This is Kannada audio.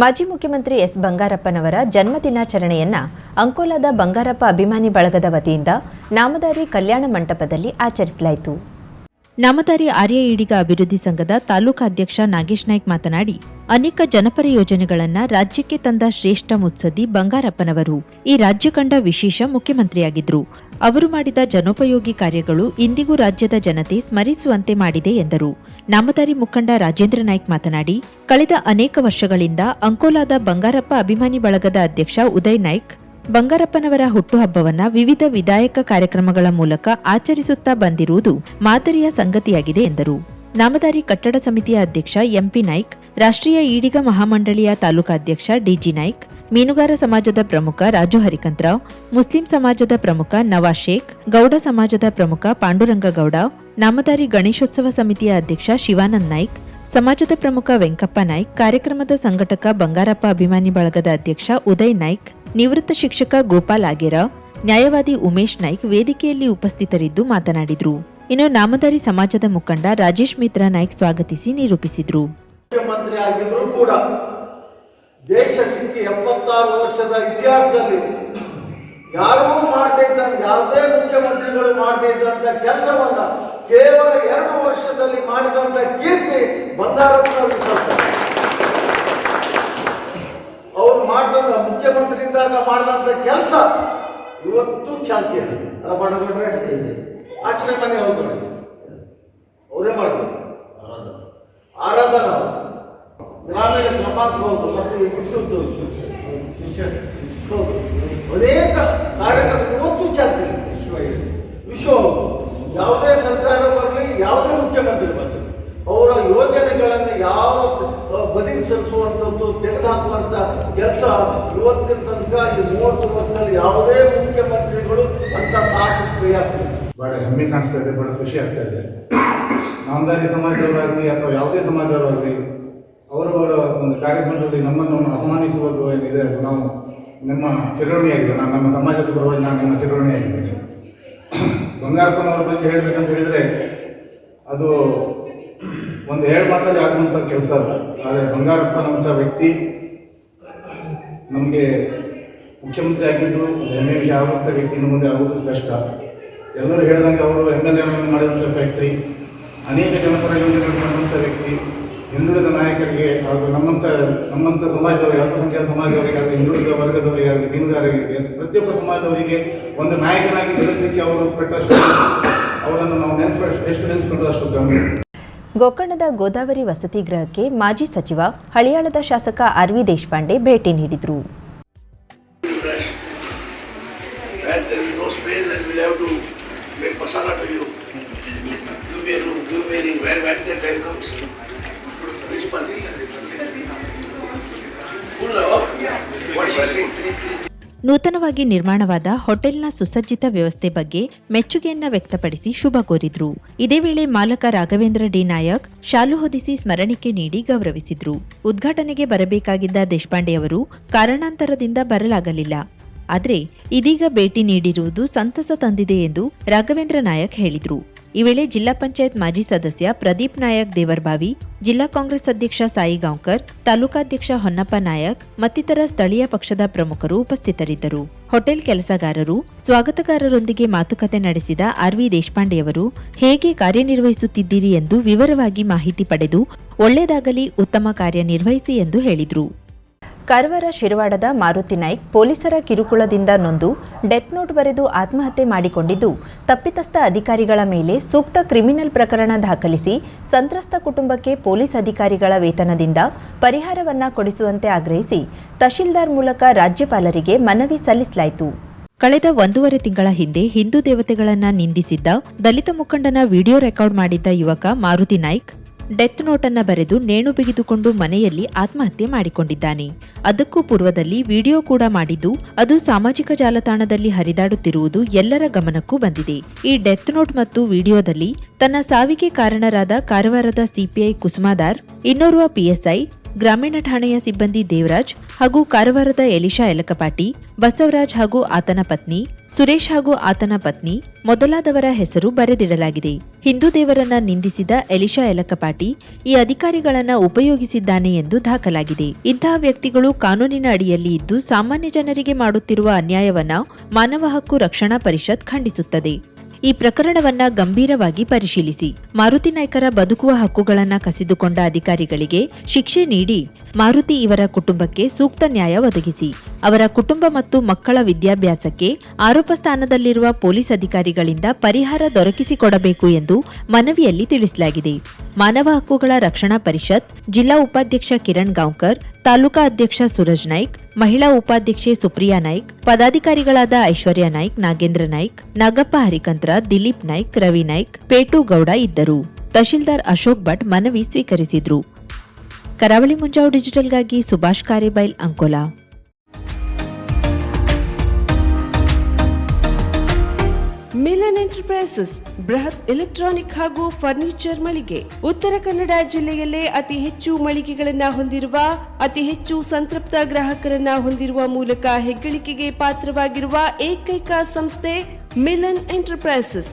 ಮಾಜಿ ಮುಖ್ಯಮಂತ್ರಿ ಎಸ್ ಬಂಗಾರಪ್ಪನವರ ಜನ್ಮ ದಿನಾಚರಣೆಯನ್ನ ಅಂಕೋಲಾದ ಬಂಗಾರಪ್ಪ ಅಭಿಮಾನಿ ಬಳಗದ ವತಿಯಿಂದ ನಾಮದಾರಿ ಕಲ್ಯಾಣ ಮಂಟಪದಲ್ಲಿ ಆಚರಿಸಲಾಯಿತು. ನಾಮದಾರಿ ಆರ್ಯ ಈಡಿಗ ಅಭಿವೃದ್ಧಿ ಸಂಘದ ತಾಲೂಕಾಧ್ಯಕ್ಷ ನಾಗೇಶ್ ನಾಯ್ಕ್ ಮಾತನಾಡಿ, ಅನೇಕ ಜನಪರ ಯೋಜನೆಗಳನ್ನ ರಾಜ್ಯಕ್ಕೆ ತಂದ ಶ್ರೇಷ್ಠ ಮುತ್ಸದ್ದಿ ಬಂಗಾರಪ್ಪನವರು. ಈ ರಾಜ್ಯ ಕಂಡ ವಿಶೇಷ ಮುಖ್ಯಮಂತ್ರಿಯಾಗಿದ್ರು. ಅವರು ಮಾಡಿದ ಜನೋಪಯೋಗಿ ಕಾರ್ಯಗಳು ಇಂದಿಗೂ ರಾಜ್ಯದ ಜನತೆ ಸ್ಮರಿಸುವಂತೆ ಮಾಡಿದೆ ಎಂದರು. ನಾಮದಾರಿ ಮುಖಂಡ ರಾಜೇಂದ್ರ ನಾಯ್ಕ್ ಮಾತನಾಡಿ, ಕಳೆದ ಅನೇಕ ವರ್ಷಗಳಿಂದ ಅಂಕೋಲಾದ ಬಂಗಾರಪ್ಪ ಅಭಿಮಾನಿ ಬಳಗದ ಅಧ್ಯಕ್ಷ ಉದಯ್ ನಾಯ್ಕ್ ಬಂಗಾರಪ್ಪನವರ ಹುಟ್ಟುಹಬ್ಬವನ್ನ ವಿವಿಧ ವಿಧಾಯಕ ಕಾರ್ಯಕ್ರಮಗಳ ಮೂಲಕ ಆಚರಿಸುತ್ತಾ ಬಂದಿರುವುದು ಮಾದರಿಯ ಸಂಗತಿಯಾಗಿದೆ ಎಂದರು. ನಾಮದಾರಿ ಕಟ್ಟಡ ಸಮಿತಿಯ ಅಧ್ಯಕ್ಷ ಎಂಪಿ ನಾಯ್ಕ್, ರಾಷ್ಟ್ರೀಯ ಈಡಿಗ ಮಹಾಮಂಡಳಿಯ ತಾಲೂಕಾಧ್ಯಕ್ಷ ಡಿಜಿ ನಾಯ್ಕ್, ಮೀನುಗಾರ ಸಮಾಜದ ಪ್ರಮುಖ ರಾಜು ಹರಿಕಂತ್ರಾವ್ ಮುಸ್ಲಿಂ ಸಮಾಜದ ಪ್ರಮುಖ ನವಾಜ್ ಶೇಖ್, ಗೌಡ ಸಮಾಜದ ಪ್ರಮುಖ ಪಾಂಡುರಂಗ ಗೌಡ ನಾಮದಾರಿ ಗಣೇಶೋತ್ಸವ ಸಮಿತಿಯ ಅಧ್ಯಕ್ಷ ಶಿವಾನಂದ್ ನಾಯ್ಕ್, ಸಮಾಜದ ಪ್ರಮುಖ ವೆಂಕಪ್ಪ ನಾಯ್ಕ್, ಕಾರ್ಯಕ್ರಮದ ಸಂಘಟಕ ಬಂಗಾರಪ್ಪ ಅಭಿಮಾನಿ ಬಳಗದ ಅಧ್ಯಕ್ಷ ಉದಯ್ ನಾಯ್ಕ್ ನಿವೃತ್ತ ಶಿಕ್ಷಕ ಗೋಪಾಲ್ ಆಗೇರ ನ್ಯಾಯವಾದಿ ಉಮೇಶ್ ನಾಯ್ಕ್ ವೇದಿಕೆಯಲ್ಲಿ ಉಪಸ್ಥಿತರಿದ್ದು ಮಾತನಾಡಿದರು. ಇನ್ನು ನಾಮಧಾರಿ ಸಮಾಜದ ಮುಖಂಡ ರಾಜೇಶ್ ಮಿತ್ರ ನಾಯ್ಕ್ ಸ್ವಾಗತಿಸಿ ನಿರೂಪಿಸಿದ್ರು. ದೇಶ ಸಿಕ್ಕಿ ಎಪ್ಪತ್ತಾರು ವರ್ಷದ ಇತಿಹಾಸದಲ್ಲಿ ಯಾರೂ ಮಾಡದೇ ಇದ್ದಂತ, ಯಾವುದೇ ಮುಖ್ಯಮಂತ್ರಿಗಳು ಮಾಡದೇ ಇದ್ದಂತ ಕೆಲಸವನ್ನ ಕೇವಲ ಎರಡು ವರ್ಷದಲ್ಲಿ ಮಾಡಿದಂತ ಕೀರ್ತಿ ಬಂಗಾರಪ್ಪನವರು ಸಲ್ತಾರೆ ಅವ್ರು ಮಾಡಿದಂತ ಮುಖ್ಯಮಂತ್ರಿ ಇದ್ದಾಗ ಮಾಡಿದಂತ ಕೆಲಸ ಇವತ್ತು ಚಾಲ್ತಿಯಲ್ಲಿ ಅಲ್ಲ. ಬಡಗಡ್ರೆ ಆಶ್ರಯ ಮನೆ ಹೋದ್ರು ಅವರೇ ಮಾಡಿದ್ರು. ಆರಾಧನೆ. ಆರಾಧನೆ. ಗ್ರಾಮೀಣ ಕ್ರಮಾಂಕ ಹೌದು ಮತ್ತು ಶಿಕ್ಷಣ ಹೌದು ಅನೇಕ ಕಾರ್ಯಕ್ರಮ ಇವತ್ತು ಚಾಲ್ತಿಯಲ್ಲಿ ವಿಶ್ವ ವಿಶ್ವ ಹೌದು ಯಾವುದೇ ಸರ್ಕಾರ ಬರಲಿ ಯಾವುದೇ ಮುಖ್ಯಮಂತ್ರಿ ಬರಲಿ ಅವರ ಯೋಜನೆಗಳನ್ನು ಯಾವ ಬದಿಗೆ ಸರಿಸುವಂಥದ್ದು ತೆಗೆದುಹಾಕುವಂಥ ಕೆಲಸ ಇವತ್ತಿನ ತನಕ ಈ ಮೂವತ್ತು ವರ್ಷದಲ್ಲಿ ಯಾವುದೇ ಮುಖ್ಯಮಂತ್ರಿಗಳು ಅಂತ ಸಾಹಸ ಬಹಳ ಹೆಮ್ಮೆ ಕಾಣಿಸ್ತಾ ಇದೆ, ಬಹಳ ಖುಷಿ ಆಗ್ತಾ ಇದೆ. ನಾಮದಾರಿ ಸಮಾಜದವರಾಗಲಿ ಅಥವಾ ಯಾವುದೇ ಸಮಾಜದವರಾಗಲಿ, ಅವರವರ ಒಂದು ಕಾರ್ಯಕ್ರಮದಲ್ಲಿ ನಮ್ಮನ್ನು ಅಪಮಾನಿಸುವುದು ಏನಿದೆ ಅದು ನಾವು ನಮ್ಮ ಚಿರವಣಿಯಾಗಿದೆ ನಾನು ನಮ್ಮ ಸಮಾಜದ ಪರವಾಗಿ ನಾನು ನಿಮ್ಮ ಚಿರವಣಿಯಾಗಿದ್ದೇನೆ ಬಂಗಾರಪ್ಪನವರ ಬಗ್ಗೆ ಹೇಳಬೇಕಂತ ಹೇಳಿದರೆ, ಅದು ಒಂದು ಎರಡು ಮಾತಲ್ಲಿ ಆಗುವಂಥ ಕೆಲಸ ಅಲ್ಲ. ಆದರೆ ಬಂಗಾರಪ್ಪನಂಥ ವ್ಯಕ್ತಿ ನಮಗೆ ಮುಖ್ಯಮಂತ್ರಿ ಆಗಿದ್ದು ಹೆಮ್ಮೆ ಆಗುವಂಥ ವ್ಯಕ್ತಿ ಮುಂದೆ ಆಗೋದು ಕಷ್ಟ. ಎಲ್ಲರೂ ಹೇಳಿದಂಗೆ ಅವರು ಎಂ ಎಲ್ ಎ ಮಾಡಿದಂಥ ಫ್ಯಾಕ್ಟ್ರಿ ಅನೇಕ ಜನಪರ ಯೋಜನೆಗಳು ಮಾಡುವಂಥ ವ್ಯಕ್ತಿ. ಹಿಂದುಳಿದ ನಾಯಕರಿಗೆ ಹಾಗೂ ನಮ್ಮಂಥ ನಮ್ಮಂಥ ಸಮಾಜದವರಿಗೆ, ಅಲ್ಪಸಂಖ್ಯಾತ ಸಮಾಜದವರಿಗೆ ಹಾಗೂ ಹಿಂದುಳಿದ ವರ್ಗದವರಿಗಾಗಲಿ ಮೀನುಗಾರರಿಗೆ, ಪ್ರತಿಯೊಬ್ಬ ಸಮಾಜದವರಿಗೆ ಒಂದು ನಾಯಕನಾಗಿ ಬೆಳೆಸಲಿಕ್ಕೆ ಅವರು ಪಟ್ಟಷ್ಟು ಅವರನ್ನು ನಾವು ನೆನಪು ಎಷ್ಟು ನೆನೆಸ್ಕೊಂಡ್ರು ಅಷ್ಟು ಗಮನ. ಗೋಕರ್ಣದ ಗೋದಾವರಿ ವಸತಿ ಗೃಹಕ್ಕೆ ಮಾಜಿ ಸಚಿವ ಹಳಿಯಾಳದ ಶಾಸಕ ಆರ್ ವಿ ದೇಶಪಾಂಡೆ ಭೇಟಿ ನೀಡಿದರು. ನೂತನವಾಗಿ ನಿರ್ಮಾಣವಾದ ಹೋಟೆಲ್ನ ಸುಸಜ್ಜಿತ ವ್ಯವಸ್ಥೆ ಬಗ್ಗೆ ಮೆಚ್ಚುಗೆಯನ್ನ ವ್ಯಕ್ತಪಡಿಸಿ ಶುಭ ಕೋರಿದ್ರು. ಇದೇ ವೇಳೆ ಮಾಲಕ ರಾಘವೇಂದ್ರ ಡಿ. ನಾಯಕ್ ಶಾಲು ಹೊದಿಸಿ ಸ್ಮರಣಿಕೆ ನೀಡಿ ಗೌರವಿಸಿದ್ರು. ಉದ್ಘಾಟನೆಗೆ ಬರಬೇಕಾಗಿದ್ದ ದೇಶಪಾಂಡೆ ಅವರು ಕಾರಣಾಂತರದಿಂದ ಬರಲಾಗಲಿಲ್ಲ. ಆದರೆ ಇದೀಗ ಭೇಟಿ ನೀಡಿರುವುದು ಸಂತಸ ತಂದಿದೆ ಎಂದು ರಾಘವೇಂದ್ರ ನಾಯಕ್ ಹೇಳಿದ್ರು. ಈ ವೇಳೆ ಜಿಲ್ಲಾ ಪಂಚಾಯತ್ ಮಾಜಿ ಸದಸ್ಯ ಪ್ರದೀಪ್ ನಾಯಕ್ ದೇವರ್ಬಾವಿ, ಜಿಲ್ಲಾ ಕಾಂಗ್ರೆಸ್ ಅಧ್ಯಕ್ಷ ಸಾಯಿ ಗಾಂವ್ಕರ್, ತಾಲೂಕಾಧ್ಯಕ್ಷ ಹೊನ್ನಪ್ಪ ನಾಯಕ್ ಮತ್ತಿತರ ಸ್ಥಳೀಯ ಪಕ್ಷದ ಪ್ರಮುಖರು ಉಪಸ್ಥಿತರಿದ್ದರು. ಹೋಟೆಲ್ ಕೆಲಸಗಾರರು, ಸ್ವಾಗತಕಾರರೊಂದಿಗೆ ಮಾತುಕತೆ ನಡೆಸಿದ ಆರ್ವಿ ದೇಶಪಾಂಡೆಯವರು, ಹೇಗೆ ಕಾರ್ಯನಿರ್ವಹಿಸುತ್ತಿದ್ದೀರಿ ಎಂದು ವಿವರವಾಗಿ ಮಾಹಿತಿ ಪಡೆದು, ಒಳ್ಳೆಯದಾಗಲಿ, ಉತ್ತಮ ಕಾರ್ಯನಿರ್ವಹಿಸಿ ಎಂದು ಹೇಳಿದರು. ಕಾರವಾರ ಶಿರವಾಡದ ಮಾರುತಿ ನಾಯ್ಕ್ ಪೊಲೀಸರ ಕಿರುಕುಳದಿಂದ ನೊಂದು, ಡೆತ್ ನೋಟ್ ಬರೆದು ಆತ್ಮಹತ್ಯೆ ಮಾಡಿಕೊಂಡಿದ್ದು, ತಪ್ಪಿತಸ್ಥ ಅಧಿಕಾರಿಗಳ ಮೇಲೆ ಸೂಕ್ತ ಕ್ರಿಮಿನಲ್ ಪ್ರಕರಣ ದಾಖಲಿಸಿ ಸಂತ್ರಸ್ತ ಕುಟುಂಬಕ್ಕೆ ಪೊಲೀಸ್ ಅಧಿಕಾರಿಗಳ ವೇತನದಿಂದ ಪರಿಹಾರವನ್ನ ಕೊಡಿಸುವಂತೆ ಆಗ್ರಹಿಸಿ ತಹಶೀಲ್ದಾರ್ ಮೂಲಕ ರಾಜ್ಯಪಾಲರಿಗೆ ಮನವಿ ಸಲ್ಲಿಸಲಾಯಿತು. ಕಳೆದ ಒಂದೂವರೆ ತಿಂಗಳ ಹಿಂದೆ ಹಿಂದೂ ದೇವತೆಗಳನ್ನ ನಿಂದಿಸಿದ್ದ ದಲಿತ ಮುಖಂಡನ ವಿಡಿಯೋ ರೆಕಾರ್ಡ್ ಮಾಡಿದ್ದ ಯುವಕ ಮಾರುತಿ ನಾಯ್ಕ್ ಡೆತ್ ನೋಟ್ ಅನ್ನ ಬರೆದು ನೇಣು ಬಿಗಿದುಕೊಂಡು ಮನೆಯಲ್ಲಿ ಆತ್ಮಹತ್ಯೆ ಮಾಡಿಕೊಂಡಿದ್ದಾನೆ. ಅದಕ್ಕೂ ಪೂರ್ವದಲ್ಲಿ ವಿಡಿಯೋ ಕೂಡ ಮಾಡಿದ್ದು, ಅದು ಸಾಮಾಜಿಕ ಜಾಲತಾಣದಲ್ಲಿ ಹರಿದಾಡುತ್ತಿರುವುದು ಎಲ್ಲರ ಗಮನಕ್ಕೂ ಬಂದಿದೆ. ಈ ಡೆತ್ ನೋಟ್ ಮತ್ತು ವಿಡಿಯೋದಲ್ಲಿ ತನ್ನ ಸಾವಿಗೆ ಕಾರಣರಾದ ಕಾರವಾರದ ಸಿಪಿಐ ಕುಸುಮಾದಾರ್, ಇನ್ನೋರ್ವ ಪಿಎಸ್ಐ ಗ್ರಾಮೀಣ ಠಾಣೆಯ ಸಿಬ್ಬಂದಿ ದೇವರಾಜ್ ಹಾಗೂ ಕಾರವಾರದ ಎಲಿಶಾ ಯಲಕಪಾಟಿ, ಬಸವರಾಜ್ ಹಾಗೂ ಆತನ ಪತ್ನಿ, ಸುರೇಶ್ ಹಾಗೂ ಆತನ ಪತ್ನಿ ಮೊದಲಾದವರ ಹೆಸರು ಬರೆದಿಡಲಾಗಿದೆ. ಹಿಂದೂ ದೇವರನ್ನ ನಿಂದಿಸಿದ ಎಲಿಶಾ ಯಲಕಪಾಟಿ ಈ ಅಧಿಕಾರಿಗಳನ್ನ ಉಪಯೋಗಿಸಿದ್ದಾನೆ ಎಂದು ದಾಖಲಾಗಿದೆ. ಇಂತಹ ವ್ಯಕ್ತಿಗಳು ಕಾನೂನಿನ ಅಡಿಯಲ್ಲಿ ಇದ್ದು ಸಾಮಾನ್ಯ ಜನರಿಗೆ ಮಾಡುತ್ತಿರುವ ಅನ್ಯಾಯವನ್ನ ಮಾನವ ಹಕ್ಕು ರಕ್ಷಣಾ ಪರಿಷತ್ ಖಂಡಿಸುತ್ತದೆ. ಈ ಪ್ರಕರಣವನ್ನ ಗಂಭೀರವಾಗಿ ಪರಿಶೀಲಿಸಿ. ಮಾರುತಿ ನಾಯ್ಕರ ಬದುಕುವ ಹಕ್ಕುಗಳನ್ನ ಕಸಿದುಕೊಂಡ ಅಧಿಕಾರಿಗಳಿಗೆ ಶಿಕ್ಷೆ ನೀಡಿ ಮಾರುತಿ ಇವರ ಕುಟುಂಬಕ್ಕೆ ಸೂಕ್ತ ನ್ಯಾಯ ಒದಗಿಸಿ. ಅವರ ಕುಟುಂಬ ಮತ್ತು ಮಕ್ಕಳ ವಿದ್ಯಾಭ್ಯಾಸಕ್ಕೆ ಆರೋಪ ಸ್ಥಾನದಲ್ಲಿರುವ ಪೊಲೀಸ್ ಅಧಿಕಾರಿಗಳಿಂದ ಪರಿಹಾರ ದೊರಕಿಸಿಕೊಡಬೇಕು ಎಂದು ಮನವಿಯಲ್ಲಿ ತಿಳಿಸಲಾಗಿದೆ. ಮಾನವ ಹಕ್ಕುಗಳ ರಕ್ಷಣಾ ಪರಿಷತ್, ಜಿಲ್ಲಾ ಉಪಾಧ್ಯಕ್ಷ ಕಿರಣ್ ಗಾಂವ್ಕರ್, ತಾಲೂಕಾ ಅಧ್ಯಕ್ಷ ಸೂರಜ್ ನಾಯ್ಕ್, ಮಹಿಳಾ ಉಪಾಧ್ಯಕ್ಷೆ ಸುಪ್ರಿಯಾ ನಾಯ್ಕ್, ಪದಾಧಿಕಾರಿಗಳಾದ ಐಶ್ವರ್ಯ ನಾಯ್ಕ್, ನಾಗೇಂದ್ರ ನಾಯ್ಕ್, ನಾಗಪ್ಪ ಹರಿಕಂತ್ರ, ದಿಲೀಪ್ ನಾಯ್ಕ್, ರವಿ ನಾಯ್ಕ್, ಪೇಟು ಗೌಡ ಇದ್ದರು. ತಹಶೀಲ್ದಾರ್ ಅಶೋಕ್ ಭಟ್ ಮನವಿ ಸ್ವೀಕರಿಸಿದ್ರು. ಕರಾವಳಿ ಮುಂಜಾವು ಡಿಜಿಟಲ್ಗಾಗಿ ಸುಭಾಷ್ ಕಾರೆಬೈಲ್ ಅಂಕೋಲಾ. ಮಿಲನ್ ಎಂಟರ್ಪ್ರೈಸಸ್, ಬೃಹತ್ ಎಲೆಕ್ಟ್ರಾನಿಕ್ ಹಾಗೂ ಫರ್ನಿಚರ್ ಮಳಿಗೆ. ಉತ್ತರ ಕನ್ನಡ ಜಿಲ್ಲೆಯಲ್ಲೇ ಅತಿ ಹೆಚ್ಚು ಮಳಿಗೆಗಳನ್ನು ಹೊಂದಿರುವ, ಅತಿ ಹೆಚ್ಚು ಸಂತೃಪ್ತ ಗ್ರಾಹಕರನ್ನ ಹೊಂದಿರುವ ಮೂಲಕ ಹೆಗ್ಗಳಿಕೆಗೆ ಪಾತ್ರವಾಗಿರುವ ಏಕೈಕ ಸಂಸ್ಥೆ ಮಿಲನ್ ಎಂಟರ್ಪ್ರೈಸಸ್.